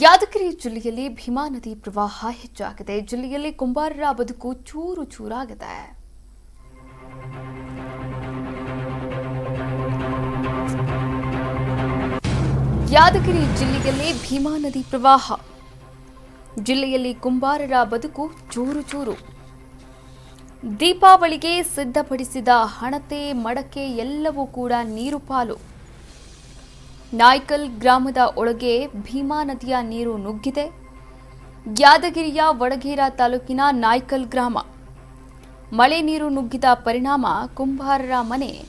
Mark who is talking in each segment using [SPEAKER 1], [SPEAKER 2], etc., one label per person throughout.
[SPEAKER 1] ಯಾದಗಿರಿ ಜಿಲ್ಲೆಯಲ್ಲಿ ಭೀಮಾ ನದಿ ಪ್ರವಾಹ ಹೆಚ್ಚಾಗಿದೆ. ಜಿಲ್ಲೆಯಲ್ಲಿ ಕುಂಬಾರರ ಬದುಕು ಚೂರು ಚೂರಾಗಿದೆ. ಯಾದಗಿರಿ ಜಿಲ್ಲೆಯಲ್ಲಿ ಭೀಮಾ ನದಿ ಪ್ರವಾಹ. ಜಿಲ್ಲೆಯಲ್ಲಿ ಕುಂಬಾರರ ಬದುಕು ಚೂರು ಚೂರು. ದೀಪಾವಳಿಗೆ ಸಿದ್ಧಪಡಿಸಿದ ಹಣತೆ, ಮಡಕೆ ಎಲ್ಲವೂ ಕೂಡ ನೀರು ಪಾಲು ನಾಯ್ಕಲ್ ಗ್ರಾಮದ ಒಳಗೆ ಭೀಮಾ ನದಿಯ ನೀರು ನುಗ್ಗಿದೆ. ಯಾದಗಿರಿಯ ವಡಗೇರಾ ತಾಲೂಕಿನ ನಾಯ್ಕಲ್ ಗ್ರಾಮ. ಮಳೆ ನೀರು ನುಗ್ಗಿದ ಪರಿಣಾಮ ಕುಂಬಾರರ ಮನೆ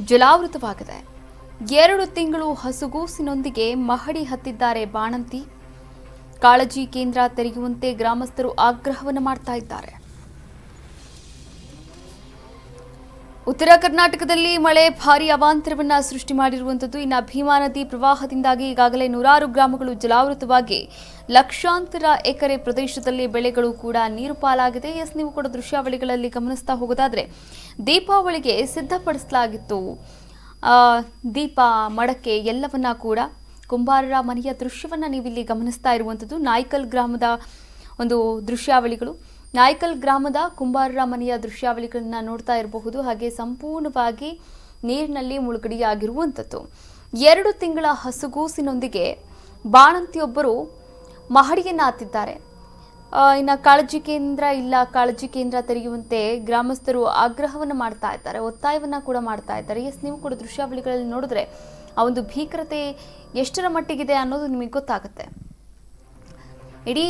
[SPEAKER 1] ಜಲಾವೃತವಾಗಿದೆ. ಎರಡು ತಿಂಗಳು ಹಸುಗೂಸಿನೊಂದಿಗೆ ಮಹಡಿ ಹತ್ತಿದ್ದಾರೆ ಬಾಣಂತಿ. ಕಾಳಜಿ ಕೇಂದ್ರ ತೆರೆಯುವಂತೆ ಗ್ರಾಮಸ್ಥರು ಆಗ್ರಹವನ್ನು ಮಾಡ್ತಾ ಇದ್ದಾರೆ. ಉತ್ತರ ಕರ್ನಾಟಕದಲ್ಲಿ ಮಳೆ, ಭಾರಿ ಅವಾಂತರವನ್ನು ಸೃಷ್ಟಿ ಮಾಡಿರುವಂಥದ್ದು. ಇನ್ನು ಭೀಮಾ ನದಿ ಪ್ರವಾಹದಿಂದಾಗಿ ಈಗಾಗಲೇ ನೂರಾರು ಗ್ರಾಮಗಳು ಜಲಾವೃತವಾಗಿ. ಲಕ್ಷಾಂತರ ಎಕರೆ ಪ್ರದೇಶದಲ್ಲಿ ಬೆಳೆಗಳು ಕೂಡ ನೀರು ಪಾಲಾಗಿದೆ. ಎಸ್ ನೀವು ಕೂಡ ದೃಶ್ಯಾವಳಿಗಳಲ್ಲಿ ಗಮನಿಸ್ತಾ ಹೋಗೋದಾದರೆ, ದೀಪಾವಳಿಗೆ ಸಿದ್ಧಪಡಿಸಲಾಗಿತ್ತು. ದೀಪ, ಮಡಕೆ ಎಲ್ಲವನ್ನ ಕೂಡ ಕುಂಬಾರರ ಮನೆಯ ದೃಶ್ಯವನ್ನು ನೀವಿಲ್ಲಿ ಗಮನಿಸ್ತಾ ಇರುವಂಥದ್ದು. ನಾಯ್ಕಲ್ ಗ್ರಾಮದ ಒಂದು ದೃಶ್ಯಾವಳಿಗಳು. ನಾಯ್ಕಲ್ ಗ್ರಾಮದ ಕುಂಬಾರರ ಮನೆಯ ದೃಶ್ಯಾವಳಿಗಳನ್ನ ನೋಡ್ತಾ ಇರಬಹುದು. ಹಾಗೆ ಸಂಪೂರ್ಣವಾಗಿ ನೀರಿನಲ್ಲಿ ಮುಳುಗಡೆಯಾಗಿರುವಂಥದ್ದು. ಎರಡು ತಿಂಗಳ ಹಸುಗೂಸಿನೊಂದಿಗೆ ಬಾಣಂತಿಯೊಬ್ಬರು ಮಹಡಿಯನ್ನ ಹತ್ತಿದ್ದಾರೆ ಇನ್ನು ಇನ್ನ ಕಾಳಜಿ ಕೇಂದ್ರ ಇಲ್ಲ, ಕಾಳಜಿ ಕೇಂದ್ರ ತೆರೆಯುವಂತೆ ಗ್ರಾಮಸ್ಥರು ಆಗ್ರಹವನ್ನು ಮಾಡ್ತಾ ಇದ್ದಾರೆ, ಒತ್ತಾಯವನ್ನ ಕೂಡ ಮಾಡ್ತಾ ಇದ್ದಾರೆ. ಎಸ್, ನೀವು ಕೂಡ ದೃಶ್ಯಾವಳಿಗಳಲ್ಲಿ ನೋಡಿದ್ರೆ ಆ ಒಂದು ಭೀಕರತೆ ಎಷ್ಟರ ಮಟ್ಟಿಗಿದೆ ಅನ್ನೋದು ನಿಮಗೆ ಗೊತ್ತಾಗುತ್ತೆ. ಇಡೀ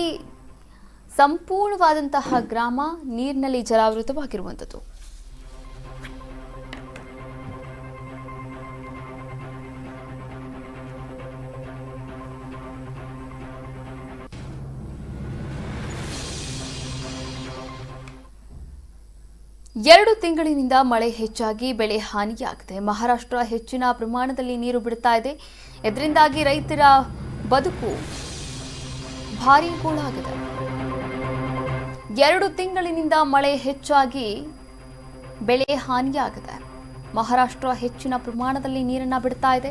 [SPEAKER 1] ಸಂಪೂರ್ಣವಾದಂತಹ ಗ್ರಾಮ ನೀರಿನಲ್ಲಿ ಜಲಾವೃತವಾಗಿರುವಂಥದ್ದು. ಎರಡು ತಿಂಗಳಿನಿಂದ ಮಳೆ ಹೆಚ್ಚಾಗಿ ಬೆಳೆ ಹಾನಿಯಾಗಿದೆ. ಮಹಾರಾಷ್ಟ್ರ ಹೆಚ್ಚಿನ ಪ್ರಮಾಣದಲ್ಲಿ ನೀರು ಬಿಡ್ತಾ ಇದೆ. ಇದರಿಂದಾಗಿ ರೈತರ ಬದುಕು ಭಾರಿ ಗೋಳಾಗಿದೆ. ಎರಡು ತಿಂಗಳಿನಿಂದ ಮಳೆ ಹೆಚ್ಚಾಗಿ ಬೆಳೆ ಹಾನಿಯಾಗಿದೆ. ಮಹಾರಾಷ್ಟ್ರ ಹೆಚ್ಚಿನ ಪ್ರಮಾಣದಲ್ಲಿ ನೀರನ್ನ ಬಿಡ್ತಾ ಇದೆ.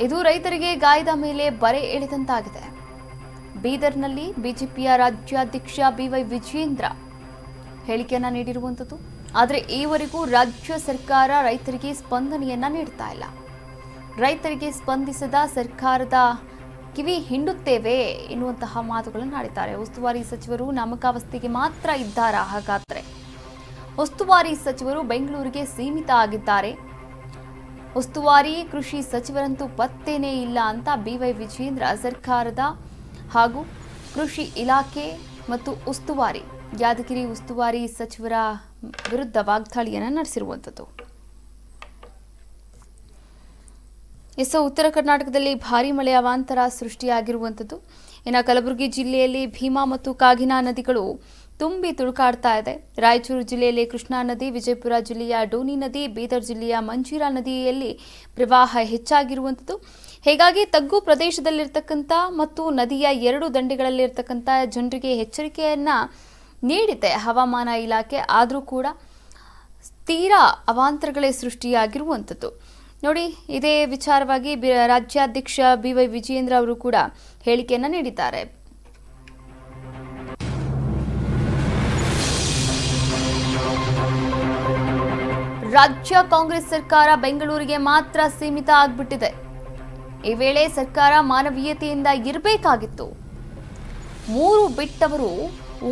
[SPEAKER 1] ಇದು ರೈತರಿಗೆ ಗಾಯದ ಮೇಲೆ ಬರೆ ಎಳೆದಂತಾಗಿದೆ. ಬೀದರ್ನಲ್ಲಿ ಬಿಜೆಪಿಯ ರಾಜ್ಯಾಧ್ಯಕ್ಷ ಬಿವೈ ವಿಜೇಂದ್ರ ಹೇಳಿಕೆಯನ್ನ ನೀಡಿರುವಂಥದ್ದು ಆದರೆ ಈವರೆಗೂ ರಾಜ್ಯ ಸರ್ಕಾರ ರೈತರಿಗೆ ಸ್ಪಂದನೆಯನ್ನ ನೀಡ್ತಾ ಇಲ್ಲ. ರೈತರಿಗೆ ಸ್ಪಂದಿಸದ ಸರ್ಕಾರದ ಕಿವಿ ಹಿಂಡುತ್ತೇವೆ ಎನ್ನುವಂತಹ ಮಾತುಗಳನ್ನು ಆಡಿದ್ದಾರೆ. ಉಸ್ತುವಾರಿ ಸಚಿವರು ನಾಮಕಾವಸ್ಥೆಗೆ ಮಾತ್ರ ಇದ್ದಾರಾ ಹಾಗಾದರೆ? ಉಸ್ತುವಾರಿ ಸಚಿವರು ಬೆಂಗಳೂರಿಗೆ ಸೀಮಿತ ಆಗಿದ್ದಾರೆ. ಉಸ್ತುವಾರಿ ಕೃಷಿ ಸಚಿವರಂತೂ ಪತ್ತೇನೇ ಇಲ್ಲ ಅಂತ ಬಿವೈ ವಿಜೇಂದ್ರ ಸರ್ಕಾರದ ಹಾಗೂ ಕೃಷಿ ಇಲಾಖೆ ಮತ್ತು ಉಸ್ತುವಾರಿ ಯಾದಗಿರಿ ಉಸ್ತುವಾರಿ ಸಚಿವರ ವಿರುದ್ಧ ವಾಗ್ದಾಳಿಯನ್ನು ನಡೆಸಿರುವಂಥದ್ದು. ಎಸ್ ಉತ್ತರ ಕರ್ನಾಟಕದಲ್ಲಿ ಭಾರಿ ಮಳೆ ಅವಾಂತರ ಸೃಷ್ಟಿಯಾಗಿರುವಂಥದ್ದು. ಇನ್ನು ಕಲಬುರಗಿ ಜಿಲ್ಲೆಯಲ್ಲಿ ಭೀಮಾ ಮತ್ತು ಕಾಗಿನಾ ನದಿಗಳು ತುಂಬಿ ತುಳುಕಾಡ್ತಾ ಇದೆ. ರಾಯಚೂರು ಜಿಲ್ಲೆಯಲ್ಲಿ ಕೃಷ್ಣಾ ನದಿ, ವಿಜಯಪುರ ಜಿಲ್ಲೆಯ ಡೋನಿ ನದಿ, ಬೀದರ್ ಜಿಲ್ಲೆಯ ಮಂಜೀರಾ ನದಿಯಲ್ಲಿ ಪ್ರವಾಹ ಹೆಚ್ಚಾಗಿರುವಂಥದ್ದು. ಹೀಗಾಗಿ ತಗ್ಗು ಪ್ರದೇಶದಲ್ಲಿರ್ತಕ್ಕಂಥ ಮತ್ತು ನದಿಯ ಎರಡು ದಂಡೆಗಳಲ್ಲಿರ್ತಕ್ಕಂಥ ಜನರಿಗೆ ಎಚ್ಚರಿಕೆಯನ್ನು ನೀಡಿದೆ ಹವಾಮಾನ ಇಲಾಖೆ. ಆದರೂ ಕೂಡ ತೀರಾ ಅವಾಂತರಗಳೇ ಸೃಷ್ಟಿಯಾಗಿರುವಂಥದ್ದು. ನೋಡಿ, ಇದೇ ವಿಚಾರವಾಗಿ ರಾಜ್ಯಾಧ್ಯಕ್ಷ ಬಿ ವೈ ವಿಜಯೇಂದ್ರ ಅವರು ಕೂಡ ಹೇಳಿಕೆಯನ್ನು ನೀಡಿದ್ದಾರೆ. ರಾಜ್ಯ ಕಾಂಗ್ರೆಸ್ ಸರ್ಕಾರ ಬೆಂಗಳೂರಿಗೆ ಮಾತ್ರ ಸೀಮಿತ ಆಗ್ಬಿಟ್ಟಿದೆ. ಈ ವೇಳೆ ಸರ್ಕಾರ ಮಾನವೀಯತೆಯಿಂದ ಇರಬೇಕಾಗಿತ್ತು. ಮೂರು ಬಿಟ್ಟವರು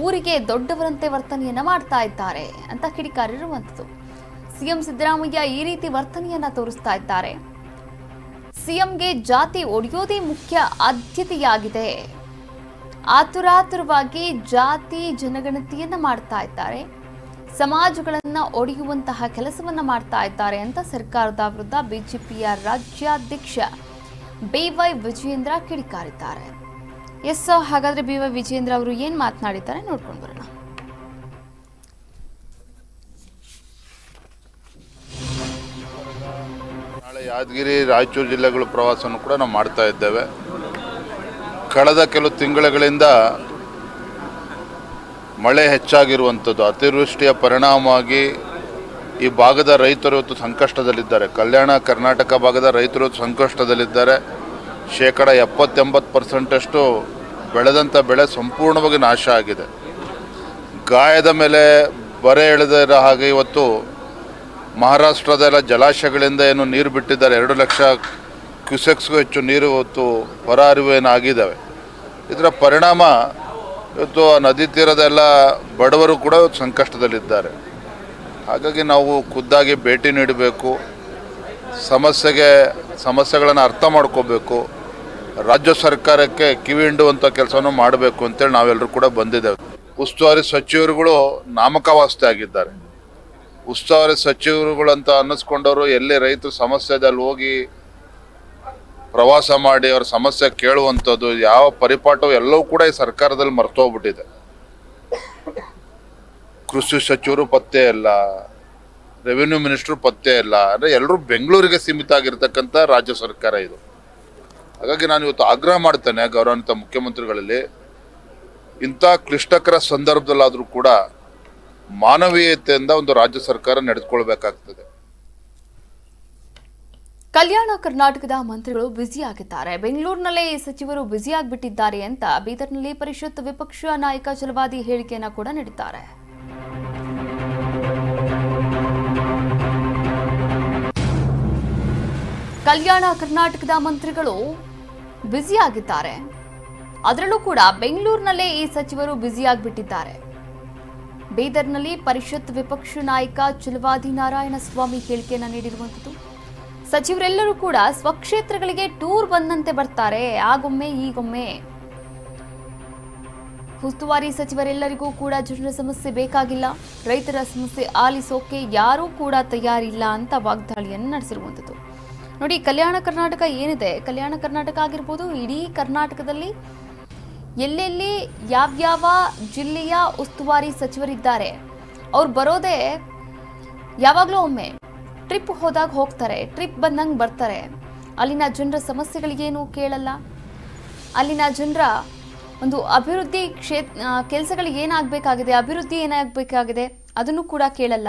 [SPEAKER 1] ಊರಿಗೆ ದೊಡ್ಡವರಂತೆ ವರ್ತನೆಯನ್ನ ಮಾಡ್ತಾ ಇದ್ದಾರೆ ಅಂತ ಕಿಡಿಕಾರಿರುವಂಥದ್ದು ಸಿಎಂ ಸಿದ್ದರಾಮಯ್ಯ ಈ ರೀತಿ ವರ್ತನೆಯನ್ನ ತೋರಿಸ್ತಾ ಇದ್ದಾರೆ. ಸಿಎಂಗೆ ಜಾತಿ ಒಡೆಯೋದೇ ಮುಖ್ಯ ಆದ್ಯತೆಯಾಗಿದೆ. ಆತುರಾತುರವಾಗಿ ಜಾತಿ ಜನಗಣತಿಯನ್ನ ಮಾಡ್ತಾ ಇದ್ದಾರೆ. ಸಮಾಜಗಳನ್ನ ಒಡೆಯುವಂತಹ ಕೆಲಸವನ್ನ ಮಾಡ್ತಾ ಇದ್ದಾರೆ ಅಂತ ಸರ್ಕಾರದ ವಿರುದ್ಧ ಬಿಜೆಪಿಯ ರಾಜ್ಯಾಧ್ಯಕ್ಷ ಬಿವೈ ವಿಜಯೇಂದ್ರ ಕಿಡಿಕಾರಿದ್ದಾರೆ. ಎಸ್, ಹಾಗಾದ್ರೆ ಬಿ ವೈ ವಿಜಯೇಂದ್ರ ಅವರು ಏನ್ ಮಾತನಾಡಿದ್ದಾರೆ ನೋಡ್ಕೊಂಡು ಬರೋಣ.
[SPEAKER 2] ಯಾದಗಿರಿ, ರಾಯಚೂರು ಜಿಲ್ಲೆಗಳ ಪ್ರವಾಸವನ್ನು ಕೂಡ ನಾವು ಮಾಡ್ತಾ ಇದ್ದೇವೆ. ಕಳೆದ ಕೆಲವು ತಿಂಗಳುಗಳಿಂದ ಮಳೆ ಹೆಚ್ಚಾಗಿರುವಂಥದ್ದು, ಅತಿವೃಷ್ಟಿಯ ಪರಿಣಾಮವಾಗಿ ಈ ಭಾಗದ ರೈತರು ಇವತ್ತು ಸಂಕಷ್ಟದಲ್ಲಿದ್ದಾರೆ. ಕಲ್ಯಾಣ ಕರ್ನಾಟಕ ಭಾಗದ ರೈತರು ಸಂಕಷ್ಟದಲ್ಲಿದ್ದಾರೆ. ಶೇಕಡ ಎಪ್ಪತ್ತೆಂಬತ್ತು ಪರ್ಸೆಂಟಷ್ಟು ಬೆಳೆದಂಥ ಬೆಳೆ ಸಂಪೂರ್ಣವಾಗಿ ನಾಶ ಆಗಿದೆ. ಗಾಯದ ಮೇಲೆ ಬರೆ ಎಳೆದಿರೋ ಹಾಗೆ ಇವತ್ತು ಮಹಾರಾಷ್ಟ್ರದ ಎಲ್ಲ ಜಲಾಶಯಗಳಿಂದ ಏನು ನೀರು ಬಿಟ್ಟಿದ್ದಾರೆ. ಎರಡು ಲಕ್ಷ ಕ್ಯೂಸೆಕ್ಸ್ಗೂ ಹೆಚ್ಚು ನೀರು ಇವತ್ತು ಹೊರ ಹರಿವು ಏನಾಗಿದ್ದಾವೆ ಇದರ ಪರಿಣಾಮ ಇವತ್ತು ಆ ನದಿ ತೀರದ ಎಲ್ಲ ಬಡವರು ಕೂಡ ಸಂಕಷ್ಟದಲ್ಲಿದ್ದಾರೆ. ಹಾಗಾಗಿ ನಾವು ಖುದ್ದಾಗಿ ಭೇಟಿ ನೀಡಬೇಕು. ಸಮಸ್ಯೆಗೆ ಸಮಸ್ಯೆಗಳನ್ನು ಅರ್ಥ ಮಾಡ್ಕೋಬೇಕು. ರಾಜ್ಯ ಸರ್ಕಾರಕ್ಕೆ ಕಿವಿ ಹಿಂಡುವಂಥ ಕೆಲಸವನ್ನು ಮಾಡಬೇಕು ಅಂತೇಳಿ ನಾವೆಲ್ಲರೂ ಕೂಡ ಬಂದಿದ್ದೇವೆ. ಉಸ್ತುವಾರಿ ಸಚಿವರುಗಳು ನಾಮಕವಾಸ್ತೆ ಆಗಿದ್ದಾರೆ. ಉಸ್ತುವಾರಿ ಸಚಿವರುಗಳಂತ ಅನ್ನಿಸ್ಕೊಂಡವರು ಎಲ್ಲಿ ರೈತರು ಸಮಸ್ಯೆದಲ್ಲಿ ಹೋಗಿ ಪ್ರವಾಸ ಮಾಡಿ ಅವ್ರ ಸಮಸ್ಯೆ ಕೇಳುವಂಥದ್ದು, ಯಾವ ಪರಿಪಾಠವು ಎಲ್ಲವೂ ಕೂಡ ಈ ಸರ್ಕಾರದಲ್ಲಿ ಮರ್ತೋಗ್ಬಿಟ್ಟಿದೆ. ಕೃಷಿ ಸಚಿವರು ಪತ್ತೆ ಇಲ್ಲ ರೆವಿನ್ಯೂ ಮಿನಿಸ್ಟ್ರು ಪತ್ತೆ ಇಲ್ಲ, ಅಂದರೆ ಎಲ್ಲರೂ ಬೆಂಗಳೂರಿಗೆ ಸೀಮಿತ ಆಗಿರ್ತಕ್ಕಂಥ ರಾಜ್ಯ ಸರ್ಕಾರ ಇದು. ಹಾಗಾಗಿ ನಾನು ಇವತ್ತು ಆಗ್ರಹ ಮಾಡ್ತೇನೆ ಗೌರವಾನ್ವಿತ ಮುಖ್ಯಮಂತ್ರಿಗಳಲ್ಲಿ, ಇಂಥ ಕ್ಲಿಷ್ಟಕರ ಸಂದರ್ಭದಲ್ಲಾದರೂ ಕೂಡ ಮಾನವೀಯತೆಯಿಂದ ಒಂದು ರಾಜ್ಯ ಸರ್ಕಾರ ನಡೆದುಕೊಳ್ಬೇಕಾಗ್ತದೆ.
[SPEAKER 1] ಕಲ್ಯಾಣ ಕರ್ನಾಟಕದ ಮಂತ್ರಿಗಳು ಬ್ಯುಸಿಯಾಗಿದ್ದಾರೆ. ಬೆಂಗಳೂರಿನಲ್ಲೇ ಈ ಸಚಿವರು ಬ್ಯುಸಿಯಾಗಿಬಿಟ್ಟಿದ್ದಾರೆ ಅಂತ ಬೀದರ್ನಲ್ಲಿ ಪರಿಷತ್ ವಿಪಕ್ಷ ನಾಯಕ ಚಲವಾದಿ ಹೇಳಿಕೆಯನ್ನು ಕೂಡ ನೀಡಿದ್ದಾರೆ. ಕಲ್ಯಾಣ ಕರ್ನಾಟಕದ ಮಂತ್ರಿಗಳು ಬ್ಯುಸಿಯಾಗಿದ್ದಾರೆ. ಅದರಲ್ಲೂ ಕೂಡ ಬೆಂಗಳೂರಿನಲ್ಲೇ ಈ ಸಚಿವರು ಬ್ಯುಸಿಯಾಗಿಬಿಟ್ಟಿದ್ದಾರೆ. ಬೀದರ್ನಲ್ಲಿ ಪರಿಷತ್ ವಿಪಕ್ಷ ನಾಯಕ ಚುಲವಾದಿ ನಾರಾಯಣ ಸ್ವಾಮಿ ಹೇಳಿಕೆಯನ್ನು ನೀಡಿರುವಂಥದ್ದು. ಸಚಿವರೆಲ್ಲರೂ ಕೂಡ ಸ್ವಕ್ಷೇತ್ರಗಳಿಗೆ ಟೂರ್ ಬಂದಂತೆ ಬರ್ತಾರೆ, ಆಗೊಮ್ಮೆ ಈಗೊಮ್ಮೆ. ಉಸ್ತುವಾರಿ ಸಚಿವರೆಲ್ಲರಿಗೂ ಕೂಡ ಜನರ ಸಮಸ್ಯೆ ಬೇಕಾಗಿಲ್ಲ, ರೈತರ ಸಮಸ್ಯೆ ಆಲಿಸೋಕೆ ಯಾರೂ ಕೂಡ ತಯಾರಿಲ್ಲ ಅಂತ ವಾಗ್ದಾಳಿಯನ್ನು ನಡೆಸಿರುವಂಥದ್ದು. ನೋಡಿ, ಕಲ್ಯಾಣ ಕರ್ನಾಟಕ ಏನಿದೆ? ಕಲ್ಯಾಣ ಕರ್ನಾಟಕ ಆಗಿರ್ಬೋದು, ಇಡೀ ಕರ್ನಾಟಕದಲ್ಲಿ ಎಲ್ಲೆಲ್ಲಿ ಯಾವ್ಯಾವ ಜಿಲ್ಲೆಯ ಉಸ್ತುವಾರಿ ಸಚಿವರಿದ್ದಾರೆ, ಅವ್ರು ಬರೋದೇ ಯಾವಾಗಲೂ ಒಮ್ಮೆ. ಟ್ರಿಪ್ ಹೋದಾಗ ಹೋಗ್ತಾರೆ ಟ್ರಿಪ್ ಬಂದಂಗೆ ಬರ್ತಾರೆ. ಅಲ್ಲಿನ ಜನರ ಸಮಸ್ಯೆಗಳಿಗೇನು ಕೇಳಲ್ಲ. ಅಲ್ಲಿನ ಜನರ ಒಂದು ಅಭಿವೃದ್ಧಿ ಕ್ಷೇತ್ರ ಕೆಲಸಗಳಿಗೆ ಏನಾಗಬೇಕಾಗಿದೆ, ಅಭಿವೃದ್ಧಿ ಏನಾಗಬೇಕಾಗಿದೆ, ಅದನ್ನು ಕೂಡ ಕೇಳಲ್ಲ.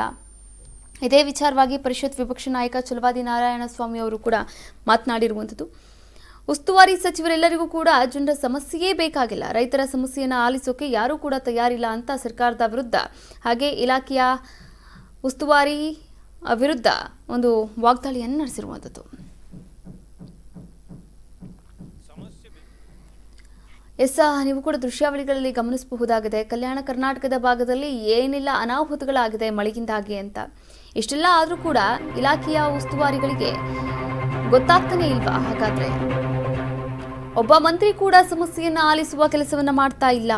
[SPEAKER 1] ಇದೇ ವಿಚಾರವಾಗಿ ಪರಿಷತ್ ವಿಪಕ್ಷ ನಾಯಕ ಚಲವಾದಿ ನಾರಾಯಣ ಸ್ವಾಮಿ ಅವರು ಕೂಡ ಮಾತನಾಡಿರುವಂಥದ್ದು. ಉಸ್ತುವಾರಿ ಸಚಿವರೆಲ್ಲರಿಗೂ ಕೂಡ ಜನರ ಸಮಸ್ಯೆಯೇ ಬೇಕಾಗಿಲ್ಲ. ರೈತರ ಸಮಸ್ಯೆಯನ್ನು ಆಲಿಸೋಕೆ ಯಾರೂ ಕೂಡ ತಯಾರಿಲ್ಲ ಅಂತ ಸರ್ಕಾರದ ವಿರುದ್ಧ. ಹಾಗೆ ಇಲಾಖೆಯ ಉಸ್ತುವಾರಿ ವಿರುದ್ಧ ಒಂದು ವಾಗ್ದಾಳಿಯನ್ನು ನಡೆಸಿರುವಂಥದ್ದು. ಎಸ್, ನೀವು ಕೂಡ ದೃಶ್ಯಾವಳಿಗಳಲ್ಲಿ ಗಮನಿಸಬಹುದಾಗಿದೆ. ಕಲ್ಯಾಣ ಕರ್ನಾಟಕದ ಭಾಗದಲ್ಲಿ ಏನೆಲ್ಲ, ಅನಾಹುತಗಳಾಗಿದೆ ಮಳೆಯಿಂದಾಗಿ ಅಂತ. ಇಷ್ಟೆಲ್ಲ ಆದರೂ ಕೂಡ ಇಲಾಖೆಯ ಉಸ್ತುವಾರಿಗಳಿಗೆ ಗೊತ್ತಾಗ್ತಾನೆ ಇಲ್ವಾ? ಹಾಗಾದ್ರೆ ಒಬ್ಬ ಮಂತ್ರಿ ಕೂಡ ಸಮಸ್ಯೆಯನ್ನ ಆಲಿಸುವ ಕೆಲಸವನ್ನ ಮಾಡ್ತಾ ಇಲ್ಲ.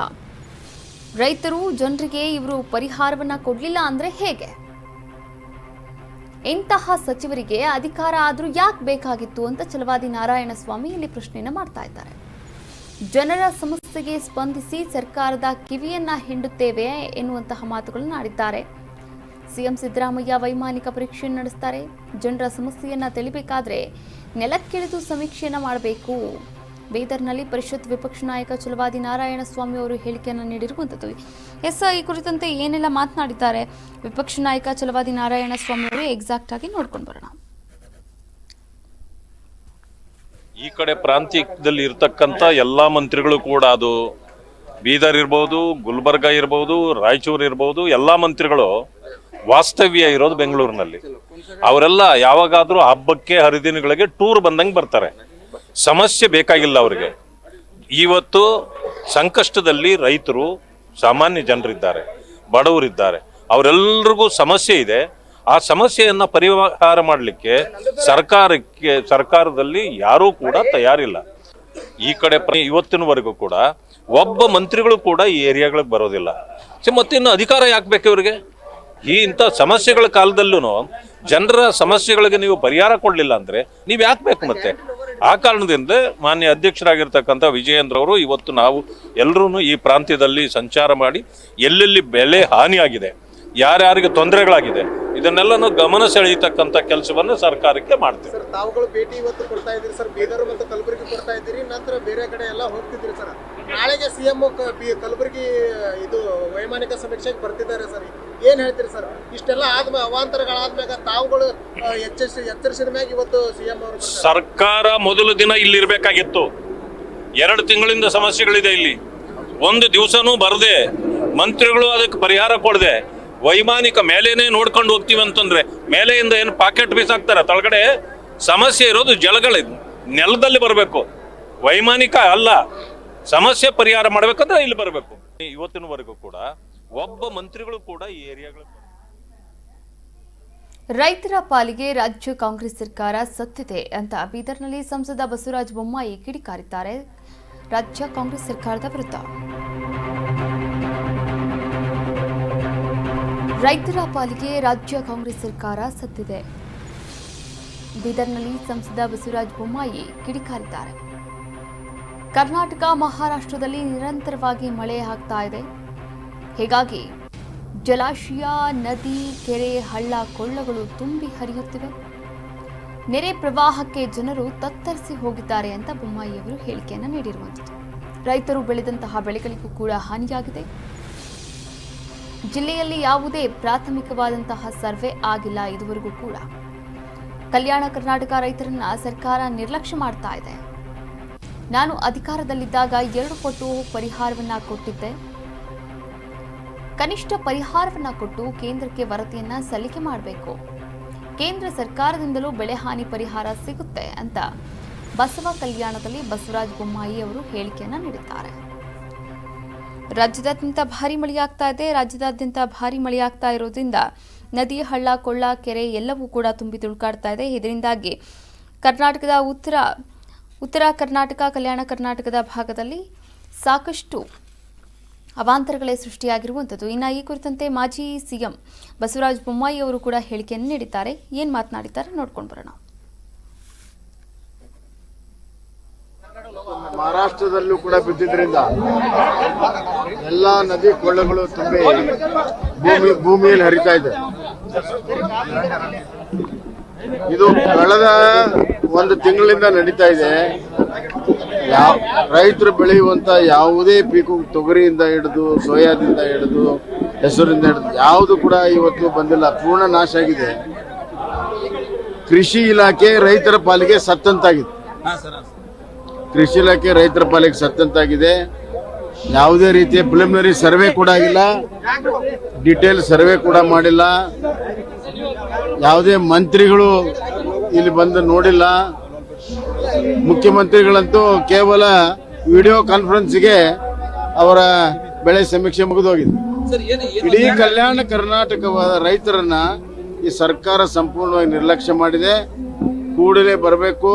[SPEAKER 1] ರೈತರು ಜನರಿಗೆ ಇವರು ಪರಿಹಾರವನ್ನ ಕೊಡ್ಲಿಲ್ಲ ಅಂದ್ರೆ ಹೇಗೆ? ಇಂತಹ ಸಚಿವರಿಗೆ ಅಧಿಕಾರ ಆದ್ರೂ ಯಾಕೆ ಬೇಕಾಗಿತ್ತು ಅಂತ ಚಲವಾದಿ ನಾರಾಯಣ ಸ್ವಾಮಿ ಇಲ್ಲಿ ಪ್ರಶ್ನೆಯನ್ನ ಮಾಡ್ತಾ ಇದ್ದಾರೆ. ಜನರ ಸಮಸ್ಯೆಗೆ ಸ್ಪಂದಿಸಿ ಸರ್ಕಾರದ ಕಿವಿಯನ್ನ ಹಿಂಡುತ್ತೇವೆ ಎನ್ನುವಂತಹ ಮಾತುಗಳನ್ನು ಆಡಿದ್ದಾರೆ. ಸಿಎಂ ಸಿದ್ದರಾಮಯ್ಯ ವೈಮಾನಿಕ ಪರೀಕ್ಷೆ ನಡೆಸ್ತಾರೆ. ಜನರ ಸಮಸ್ಯೆಯನ್ನ ತಿಳಿಬೇಕಾದ್ರೆ ನೆಲಕ್ಕಿಳಿದು ಸಮೀಕ್ಷೆಯನ್ನ ಮಾಡಬೇಕು. ಬೀದರ್ನಲ್ಲಿ ಪರಿಷತ್ ವಿಪಕ್ಷ ನಾಯಕ ಚಲವಾದಿ ನಾರಾಯಣ ಸ್ವಾಮಿ ಅವರು ಹೇಳಿಕೆಯನ್ನು ನೀಡಿರುವಂಥದ್ದು. ಎಸ್ ಈ ಕುರಿತಂತೆ ಏನೆಲ್ಲ ಮಾತನಾಡಿದ್ದಾರೆ? ವಿಪಕ್ಷ ನಾಯಕ ಚಲವಾದಿ ನಾರಾಯಣ ಸ್ವಾಮಿ ಅವರು ಎಕ್ಸಾಕ್ಟ್ ಆಗಿ ನೋಡ್ಕೊಂಡು ಬರೋಣ.
[SPEAKER 3] ಈ ಕಡೆ ಪ್ರಾಂತ್ಯದಲ್ಲಿ ಇರತಕ್ಕಂತ ಎಲ್ಲಾ ಮಂತ್ರಿಗಳು ಕೂಡ ಅದು ಬೀದರ್ ಇರ್ಬೋದು, ಗುಲ್ಬರ್ಗ ಇರ್ಬೋದು, ರಾಯಚೂರು ಇರ್ಬೋದು, ಎಲ್ಲಾ ಮಂತ್ರಿಗಳು ವಾಸ್ತವ್ಯ ಇರೋದು ಬೆಂಗಳೂರಿನಲ್ಲಿ. ಅವರೆಲ್ಲ ಯಾವಾಗಾದರೂ ಹಬ್ಬಕ್ಕೆ, ಹರಿದಿನಗಳಿಗೆ ಟೂರ್ ಬಂದಂಗೆ ಬರ್ತಾರೆ. ಸಮಸ್ಯೆ ಬೇಕಾಗಿಲ್ಲ ಅವರಿಗೆ. ಇವತ್ತು ಸಂಕಷ್ಟದಲ್ಲಿ ರೈತರು, ಸಾಮಾನ್ಯ ಜನರಿದ್ದಾರೆ, ಬಡವರಿದ್ದಾರೆ. ಅವರೆಲ್ಲರಿಗೂ ಸಮಸ್ಯೆ ಇದೆ. ಆ ಸಮಸ್ಯೆಯನ್ನು ಪರಿಹಾರ ಮಾಡಲಿಕ್ಕೆ ಸರ್ಕಾರಕ್ಕೆ, ಸರ್ಕಾರದಲ್ಲಿ ಯಾರೂ ಕೂಡ ತಯಾರಿಲ್ಲ. ಈ ಕಡೆ ಇವತ್ತಿನವರೆಗೂ ಕೂಡ ಒಬ್ಬ ಮಂತ್ರಿಗಳು ಕೂಡ ಈ ಏರಿಯಾಗಳಿಗೆ ಬರೋದಿಲ್ಲ. ಸೊ ಮತ್ತಿನ್ನು ಅಧಿಕಾರ ಯಾಕೆ ಬೇಕು ಇವರಿಗೆ? ಈ ಇಂಥ ಸಮಸ್ಯೆಗಳ ಕಾಲದಲ್ಲೂ ಜನರ ಸಮಸ್ಯೆಗಳಿಗೆ ನೀವು ಪರಿಹಾರ ಕೊಡಲಿಲ್ಲ ಅಂದರೆ ನೀವು ಯಾಕೆ ಬೇಕು ಮತ್ತೆ? ಆ ಕಾರಣದಿಂದ ಮಾನ್ಯ ಅಧ್ಯಕ್ಷರಾಗಿರ್ತಕ್ಕಂಥ ವಿಜಯೇಂದ್ರ ಅವರು ಇವತ್ತು ನಾವು ಎಲ್ಲರೂ ಈ ಪ್ರಾಂತ್ಯದಲ್ಲಿ ಸಂಚಾರ ಮಾಡಿ ಎಲ್ಲೆಲ್ಲಿ ಬೆಳೆ ಹಾನಿಯಾಗಿದೆ ಯಾರ್ಯಾರಿಗೆ ತೊಂದರೆಗಳಾಗಿದೆ ಇದನ್ನೆಲ್ಲನೂ ಗಮನ ಸೆಳೆಯತಕ್ಕಂಥ ಕೆಲಸವನ್ನು ಸರ್ಕಾರಕ್ಕೆ ಮಾಡ್ತೀವಿ.
[SPEAKER 4] ಸರ್ ತಾವುಗಳು ಭೇಟಿ ಇವತ್ತು ಕೊಡ್ತಾ ಇದ್ದೀರಿ ಸರ್ ಬೀದರ್ ಮತ್ತು ಕಲಬುರಗಿ ಕೊಡ್ತಾ ಇದ್ದೀರಿ ನಂತರ ಬೇರೆ ಕಡೆ ಎಲ್ಲ ಹೋಗ್ತಿದ್ದೀರಿ ಸರ್. ನಾಳೆಗೆ ಸಿ ಎಂ ಕಲಬುರಗಿ ಇದು ವೈಮಾನಿಕ ಸಮೀಕ್ಷೆಗೆ ಬರ್ತಿದ್ದಾರೆ ಸರ್. ಏನು ಹೇಳ್ತೀರಿ ಸರ್? ಇಷ್ಟೆಲ್ಲ ಆದ್ಮ ಅವಾಂತರಗಳಾದ್ಮ್ಯಾಗ ತಾವುಗಳು ಎಚ್ಚರಿಸಿ ಎಚ್ಚರಿಸಿದ ಮ್ಯಾಗ ಇವತ್ತು ಸಿ ಎಂ ಅವರು
[SPEAKER 3] ಸರ್ಕಾರ ಮೊದಲ ದಿನ ಇಲ್ಲಿರಬೇಕಾಗಿತ್ತು ಎರಡು ತಿಂಗಳಿಂದ ಸಮಸ್ಯೆಗಳಿದೆ ಇಲ್ಲಿ. ಒಂದು ದಿವಸನೂ ಬರದೆ ಮಂತ್ರಿಗಳು ಅದಕ್ಕೆ ಪರಿಹಾರ ಕೊಡದೆ ವೈಮಾನಿಕ ಮೇಲೇನೆ ನೋಡ್ಕೊಂಡು ಹೋಗ್ತೀವಿ ಅಂತಂದ್ರೆ ಮೇಲೆಯಿಂದ ಏನು ಪಾಕೆಟ್ ಬೀಸಾಕ್ತಾರೆ? ತಳಗಡೆ ಸಮಸ್ಯೆ ಇರೋದು ಜಲಗಳ ನೆಲದಲ್ಲಿ ಬರಬೇಕು. ವೈಮಾನಿಕ ಅಲ್ಲ, ಸಮಸ್ಯೆ ಪರಿಹಾರ ಮಾಡ್ಬೇಕಂದ್ರೆ ಇಲ್ಲಿ ಬರಬೇಕು. ಇವತ್ತಿನವರೆಗೂ ಕೂಡ ಒಬ್ಬ ಮಂತ್ರಿಗಳು ಕೂಡ ಈ ಏರಿಯಾಗಳು
[SPEAKER 1] ರೈತರ ಪಾಲಿಗೆ ರಾಜ್ಯ ಕಾಂಗ್ರೆಸ್ ಸರ್ಕಾರ ಸತ್ತಿದೆ ಅಂತ ಬೀದರ್ನಲ್ಲಿ ಸಂಸದ ಬಸವರಾಜ ಬೊಮ್ಮಾಯಿ ಕಿಡಿಕಾರಿದ್ದಾರೆ. ರಾಜ್ಯ ಕಾಂಗ್ರೆಸ್ ಸರ್ಕಾರದ ವಿರುದ್ಧ. ರೈತರ ಪಾಲಿಗೆ ರಾಜ್ಯ ಕಾಂಗ್ರೆಸ್ ಸರ್ಕಾರ ಸತ್ತಿದೆ. ಬೀದರ್ನಲ್ಲಿ ಸಂಸದ ಬಸವರಾಜ ಬೊಮ್ಮಾಯಿ ಕಿಡಿಕಾರಿದ್ದಾರೆ. ಕರ್ನಾಟಕ, ಮಹಾರಾಷ್ಟ್ರದಲ್ಲಿ ನಿರಂತರವಾಗಿ ಮಳೆ ಆಗ್ತಾ ಇದೆ. ಹೀಗಾಗಿ ಜಲಾಶಯ, ನದಿ, ಕೆರೆ, ಹಳ್ಳ, ಕೊಳ್ಳಗಳು ತುಂಬಿ ಹರಿಯುತ್ತಿವೆ. ನೆರೆ ಪ್ರವಾಹಕ್ಕೆ ಜನರು ತತ್ತರಿಸಿ ಹೋಗಿದ್ದಾರೆ ಅಂತ ಬೊಮ್ಮಾಯಿಯವರು ಹೇಳಿಕೆಯನ್ನು ನೀಡಿರುವಂಥದ್ದು ರೈತರು ಬೆಳೆದಂತಹ ಬೆಳೆಗಳಿಗೂ ಕೂಡ ಹಾನಿಯಾಗಿದೆ. ಜಿಲ್ಲೆಯಲ್ಲಿ ಯಾವುದೇ ಪ್ರಾಥಮಿಕವಾದಂತಹ ಸರ್ವೆ ಆಗಿಲ್ಲ ಇದುವರೆಗೂ ಕೂಡ. ಕಲ್ಯಾಣ ಕರ್ನಾಟಕ ರೈತರನ್ನ ಸರ್ಕಾರ ನಿರ್ಲಕ್ಷ್ಯ ಮಾಡ್ತಾ ಇದೆ. ನಾನು ಅಧಿಕಾರದಲ್ಲಿದ್ದಾಗ ಎರಡು ಪಟ್ಟು ಪರಿಹಾರವನ್ನ ಕೊಟ್ಟಿದ್ದೆ. ಕನಿಷ್ಠ ಪರಿಹಾರವನ್ನ ಕೊಟ್ಟು ಕೇಂದ್ರಕ್ಕೆ ವರದಿಯನ್ನ ಸಲ್ಲಿಕೆ ಮಾಡಬೇಕು. ಕೇಂದ್ರ ಸರ್ಕಾರದಿಂದಲೂ ಬೆಳೆ ಹಾನಿ ಪರಿಹಾರ ಸಿಗುತ್ತೆ ಅಂತ ಬಸವ ಕಲ್ಯಾಣದಲ್ಲಿ ಬಸವರಾಜ ಬೊಮ್ಮಾಯಿ ಅವರು ಹೇಳಿಕೆಯನ್ನ ನೀಡಿದ್ದಾರೆ. ರಾಜ್ಯದಾದ್ಯಂತ ಭಾರಿ ಮಳೆಯಾಗ್ತಾ ಇದೆ. ರಾಜ್ಯದಾದ್ಯಂತ ಭಾರಿ ಮಳೆಯಾಗ್ತಾ ಇರೋದ್ರಿಂದ ನದಿ, ಹಳ್ಳ, ಕೊಳ್ಳ, ಕೆರೆ ಎಲ್ಲವೂ ಕೂಡ ತುಂಬಿ ತುಳುಕಾಡ್ತಾ ಇದೆ. ಇದರಿಂದಾಗಿ ಕರ್ನಾಟಕದ ಉತ್ತರ ಉತ್ತರ ಕರ್ನಾಟಕ, ಕಲ್ಯಾಣ ಕರ್ನಾಟಕದ ಭಾಗದಲ್ಲಿ ಸಾಕಷ್ಟು ಅವಾಂತರಗಳೇ ಸೃಷ್ಟಿಯಾಗಿರುವಂಥದ್ದು. ಇನ್ನು ಈ ಕುರಿತಂತೆ ಮಾಜಿ ಸಿಎಂ ಬಸವರಾಜ ಬೊಮ್ಮಾಯಿ ಅವರು ಕೂಡ ಹೇಳಿಕೆಯನ್ನು ನೀಡಿದ್ದಾರೆ. ಏನು ಮಾತನಾಡಿದ್ದಾರೆ ನೋಡ್ಕೊಂಡು ಬರೋಣ.
[SPEAKER 5] ಮಹಾರಾಷ್ಟ್ರದಲ್ಲೂ ಕೂಡ ಬಿದ್ದಿದ್ರಿಂದ ಎಲ್ಲ ನದಿ ಕೊಳ್ಳಗಳು ತುಂಬಿ ಭೂಮಿ, ಭೂಮಿಯಲ್ಲಿ ಹರಿತಾ ಇದೆ. ಇದು ಕಳೆದ ಒಂದು ತಿಂಗಳಿಂದ ನಡೀತಾ ಇದೆ. ಯಾವ ರೈತರು ಬೆಳೆಯುವಂತ ಯಾವುದೇ ಪೀಕು ತೊಗರಿಯಿಂದ ಹಿಡಿದು, ಸೋಯಾದಿಂದ ಹಿಡಿದು, ಹೆಸರಿಂದ ಹಿಡಿದು ಯಾವುದು ಕೂಡ ಇವತ್ತು ಬಂದಿಲ್ಲ, ಪೂರ್ಣ ನಾಶ ಆಗಿದೆ. ಕೃಷಿ ಇಲಾಖೆ ರೈತರ ಪಾಲಿಗೆ ಸತ್ತಂತಾಗಿದೆ. ಕೃಷಿ ಇಲಾಖೆ ರೈತರ ಪಾಲಿಗೆ ಸತ್ತಂತಾಗಿದೆ ಯಾವುದೇ ರೀತಿಯ ಪ್ರಿಲಿಮಿನರಿ ಸರ್ವೆ ಕೂಡ ಆಗಿಲ್ಲ. ಡಿಟೇಲ್ ಸರ್ವೆ ಕೂಡ ಮಾಡಿಲ್ಲ. ಯಾವುದೇ ಮಂತ್ರಿಗಳು ಇಲ್ಲಿ ಬಂದು ನೋಡಿಲ್ಲ. ಮುಖ್ಯಮಂತ್ರಿಗಳಂತೂ ಕೇವಲ ವಿಡಿಯೋ ಕಾನ್ಫರೆನ್ಸ್ಗೆ ಅವರ ಬೆಳೆ ಸಮೀಕ್ಷೆ ಮುಗಿದೋಗಿದೆ ಇಡೀ ಕಲ್ಯಾಣ ಕರ್ನಾಟಕವಾದ ರೈತರನ್ನ ಈ ಸರ್ಕಾರ ಸಂಪೂರ್ಣವಾಗಿ ನಿರ್ಲಕ್ಷ್ಯ ಮಾಡಿದೆ. ಕೂಡಲೇ ಬರಬೇಕು.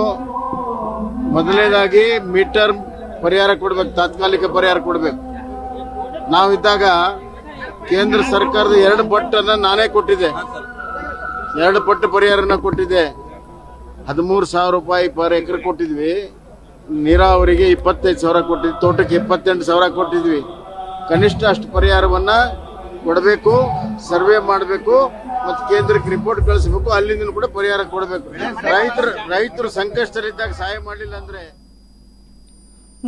[SPEAKER 5] ಮೊದಲನೇದಾಗಿ ಮೀಟರ್ ಪರಿಹಾರ ಕೊಡ್ಬೇಕು, ತಾತ್ಕಾಲಿಕ ಪರಿಹಾರ ಕೊಡಬೇಕು. ನಾವಿದ್ದಾಗ ಕೇಂದ್ರ ಸರ್ಕಾರದ ಎರಡು ಪಟ್ಟನ್ನ ನಾನೇ ಕೊಟ್ಟಿದ್ದೆ. ಎರಡು ಪಟ್ಟು ಪರಿಹಾರನ ಕೊಟ್ಟಿದ್ದೆ. ಹದಿಮೂರು ಸಾವಿರ ರೂಪಾಯಿ ಪರ್ ಎಕರೆ ಕೊಟ್ಟಿದ್ವಿ. ನೀರಾವರಿಗೆ ಇಪ್ಪತ್ತೈದು ಸಾವಿರ ಕೊಟ್ಟಿದ್ವಿ. ತೋಟಕ್ಕೆ ಇಪ್ಪತ್ತೆಂಟು ಸಾವಿರ ಕೊಟ್ಟಿದ್ವಿ. ಕನಿಷ್ಠ ಅಷ್ಟು ಪರಿಹಾರವನ್ನ ಕೊಡಬೇಕು, ಸರ್ವೆ ಮಾಡಬೇಕು. ಮತ್ತು ಕೇಂದ್ರಕ್ಕೆ ರಿಪೋರ್ಟ್ ಕಳಿಸಬೇಕು ಅಲ್ಲಿಂದ ಕೂಡ ಪರಿಹಾರ ಕೊಡಬೇಕು. ರೈತರು ರೈತರು ಸಂಕಷ್ಟರಿದ್ದಾಗ ಸಹಾಯ ಮಾಡಲಿಲ್ಲ ಅಂದ್ರೆ?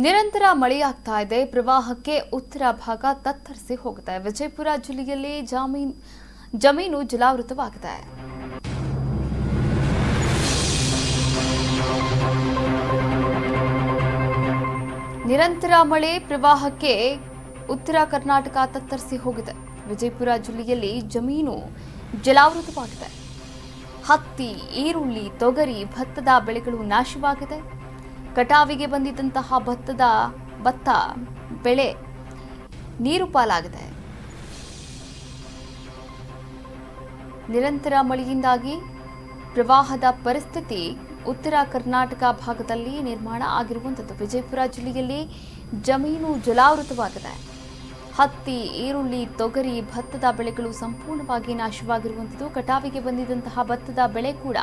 [SPEAKER 1] ನಿರಂತರ ಮಳೆಯಾಗ್ತಾ ಇದೆ. ಪ್ರವಾಹಕ್ಕೆ ಉತ್ತರ ಭಾಗ ತತ್ತರಿಸಿ ಹೋಗಿದೆ ವಿಜಯಪುರ ಜಿಲ್ಲೆಯಲ್ಲಿ ಜಮೀನು ಜಮೀನು ಜಲಾವೃತವಾಗಿದೆ. ನಿರಂತರ ಮಳೆ, ಪ್ರವಾಹಕ್ಕೆ ಉತ್ತರ ಕರ್ನಾಟಕ ತತ್ತರಿಸಿ ಹೋಗಿದೆ. ವಿಜಯಪುರ ಜಿಲ್ಲೆಯಲ್ಲಿ ಜಮೀನು ಜಲಾವೃತವಾಗಿದೆ. ಹತ್ತಿ, ಈರುಳ್ಳಿ, ತೊಗರಿ, ಭತ್ತದ ಬೆಳೆಗಳು ನಾಶವಾಗಿದೆ. ಕಟಾವಿಗೆ ಬಂದಿದ್ದಂತಹ ಭತ್ತದ, ಭತ್ತ ಬೆಳೆ ನೀರು ಪಾಲಾಗಿದೆ. ನಿರಂತರ ಮಳೆಯಿಂದಾಗಿ ಪ್ರವಾಹದ ಪರಿಸ್ಥಿತಿ ಉತ್ತರ ಕರ್ನಾಟಕ ಭಾಗದಲ್ಲಿ ನಿರ್ಮಾಣ ಆಗಿರುವಂಥದ್ದು. ವಿಜಯಪುರ ಜಿಲ್ಲೆಯಲ್ಲಿ ಜಮೀನು ಜಲಾವೃತವಾಗಿದೆ. ಹತ್ತಿ, ಈರುಳ್ಳಿ, ತೊಗರಿ, ಭತ್ತದ ಬೆಳೆಗಳು ಸಂಪೂರ್ಣವಾಗಿ ನಾಶವಾಗಿರುವಂಥದ್ದು ಕಟಾವಿಗೆ ಬಂದಿದ್ದಂತಹ ಭತ್ತದ ಬೆಳೆ ಕೂಡ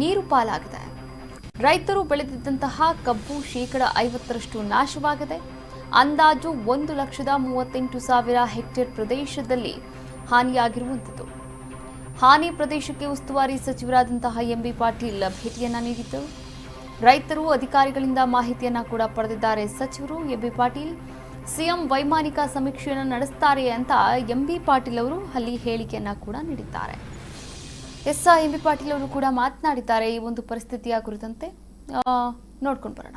[SPEAKER 1] ನೀರು ಪಾಲಾಗಿದೆ. ರೈತರು ಬೆಳೆದಿದ್ದಂತಹ ಕಬ್ಬು ಶೇಕಡ ಐವತ್ತರಷ್ಟು ನಾಶವಾಗಿದೆ. ಅಂದಾಜು ಒಂದು ಲಕ್ಷದ ಮೂವತ್ತೆಂಟು ಸಾವಿರ ಹೆಕ್ಟೇರ್ ಪ್ರದೇಶದಲ್ಲಿ ಹಾನಿಯಾಗಿರುವಂಥದ್ದು ಹಾನಿ ಪ್ರದೇಶಕ್ಕೆ ಉಸ್ತುವಾರಿ ಸಚಿವರಾದಂತಹ ಎಂಬಿ ಪಾಟೀಲ್ ಭೇಟಿಯನ್ನ ನೀಡಿದ್ದರು. ರೈತರು ಅಧಿಕಾರಿಗಳಿಂದ ಮಾಹಿತಿಯನ್ನ ಕೂಡ ಪಡೆದಿದ್ದಾರೆ ಸಚಿವರು ಎಂಬಿ ಪಾಟೀಲ್. ಸಿಎಂ ವೈಮಾನಿಕ ಸಮೀಕ್ಷೆಯನ್ನು ನಡೆಸ್ತಾರೆ ಅಂತ ಎಂಬಿ ಪಾಟೀಲ್ ಅವರು ಅಲ್ಲಿ ಹೇಳಿಕೆಯನ್ನ ಕೂಡ ನೀಡಿದ್ದಾರೆ. ಎಸ್ ಎಂ ಬಿ ಪಾಟೀಲ್ ಅವರು ಕೂಡ ಮಾತನಾಡಿದ್ದಾರೆ ಈ ಒಂದು ಪರಿಸ್ಥಿತಿಯ ಕುರಿತಂತೆ. ನೋಡ್ಕೊಂಡು ಬರೋಣ.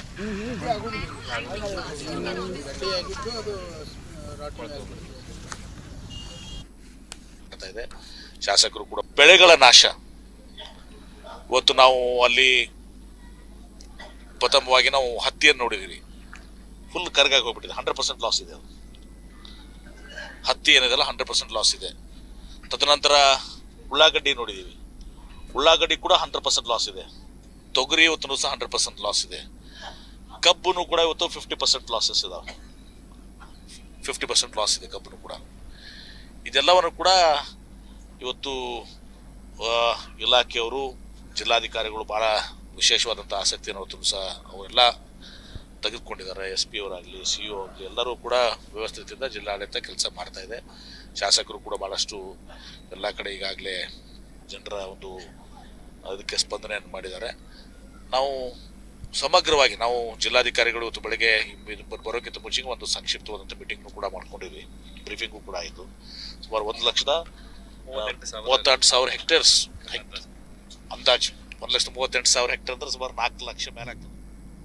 [SPEAKER 6] ಶಾಸಕರು ಕೂಡ ಬೆಳೆಗಳ ನಾಶ. ಇವತ್ತು ನಾವು ಅಲ್ಲಿ ಪ್ರಥಮವಾಗಿ ನಾವು ಹತ್ತಿಯನ್ನು ನೋಡಿದೀವಿ ಫುಲ್ ಕರ್ಗಾಗಿ ಹೋಗ್ಬಿಟ್ಟಿದೆ. ಹಂಡ್ರೆಡ್ ಪರ್ಸೆಂಟ್ ಲಾಸ್ ಇದೆ ಅದು. ಹತ್ತಿ ಏನಿದೆಲ್ಲ ಹಂಡ್ರೆಡ್ ಪರ್ಸೆಂಟ್ ಲಾಸ್ ಇದೆ. ತದನಂತರ ಉಳ್ಳಾಗಡ್ಡಿ ನೋಡಿದ್ದೀವಿ. ಉಳ್ಳಾಗಡ್ಡಿ ಕೂಡ ಹಂಡ್ರೆಡ್ ಪರ್ಸೆಂಟ್ ಲಾಸ್ ಇದೆ. ತೊಗರಿ ಇವತ್ತು ಸಹ ಹಂಡ್ರೆಡ್ ಪರ್ಸೆಂಟ್ ಲಾಸ್ ಇದೆ. ಕಬ್ಬುನು ಕೂಡ ಇವತ್ತು ಫಿಫ್ಟಿ ಪರ್ಸೆಂಟ್ ಲಾಸಸ್ ಇದಾವೆ. ಫಿಫ್ಟಿ ಪರ್ಸೆಂಟ್ ಲಾಸ್ ಇದೆ ಕಬ್ಬನು ಕೂಡ. ಇದೆಲ್ಲವನ್ನು ಕೂಡ ಇವತ್ತು ಇಲಾಖೆಯವರು, ಜಿಲ್ಲಾಧಿಕಾರಿಗಳು ಭಾಳ ವಿಶೇಷವಾದಂಥ ಆಸಕ್ತಿಯನ್ನು ಇವತ್ತು ಸಹ ಅವರೆಲ್ಲ ತೆಗೆದುಕೊಂಡಿದ್ದಾರೆ. ಎಸ್ ಪಿ ಅವರಾಗಲಿ ಸಿ ಒ ಆಗಲಿ, ಎಲ್ಲರೂ ಕೂಡ ವ್ಯವಸ್ಥಿತದಿಂದ ಜಿಲ್ಲಾಡಳಿತ ಕೆಲಸ ಮಾಡ್ತಾ ಇದೆ. ಶಾಸಕರು ಕೂಡ ಭಾಳಷ್ಟು ಎಲ್ಲ ಕಡೆ ಈಗಾಗಲೇ ಜನರ ಒಂದು ಅದಕ್ಕೆ ಸ್ಪಂದನೆಯನ್ನು ಮಾಡಿದ್ದಾರೆ. ನಾವು ಸಮಗ್ರವಾಗಿ ನಾವು ಜಿಲ್ಲಾಧಿಕಾರಿಗಳು ಇವತ್ತು ಬೆಳಗ್ಗೆ ಬರೋಕ್ಕಿಂತ ಮುಂಚೆಗೆ ಒಂದು ಸಂಕ್ಷಿಪ್ತವಾದಂಥ ಮೀಟಿಂಗ್ನು ಕೂಡ ಮಾಡ್ಕೊಂಡಿದ್ವಿ. ಬ್ರೀಫಿಂಗು ಕೂಡ ಆಯಿತು. ಸುಮಾರು ಒಂದು ಲಕ್ಷದ ಮೂವತ್ತೆಂಟು ಸಾವಿರ. ಹೆಕ್ಟೇರ್ಸ್ ಅಂದಾಜು. ಒಂದು ಲಕ್ಷದ ಮೂವತ್ತೆಂಟು ಸಾವಿರ ಹೆಕ್ಟೇರ್ ಅಂದ್ರೆ ಸುಮಾರು ನಾಲ್ಕು ಲಕ್ಷ ಮೇಲೆ ಆಗ್ತದೆ.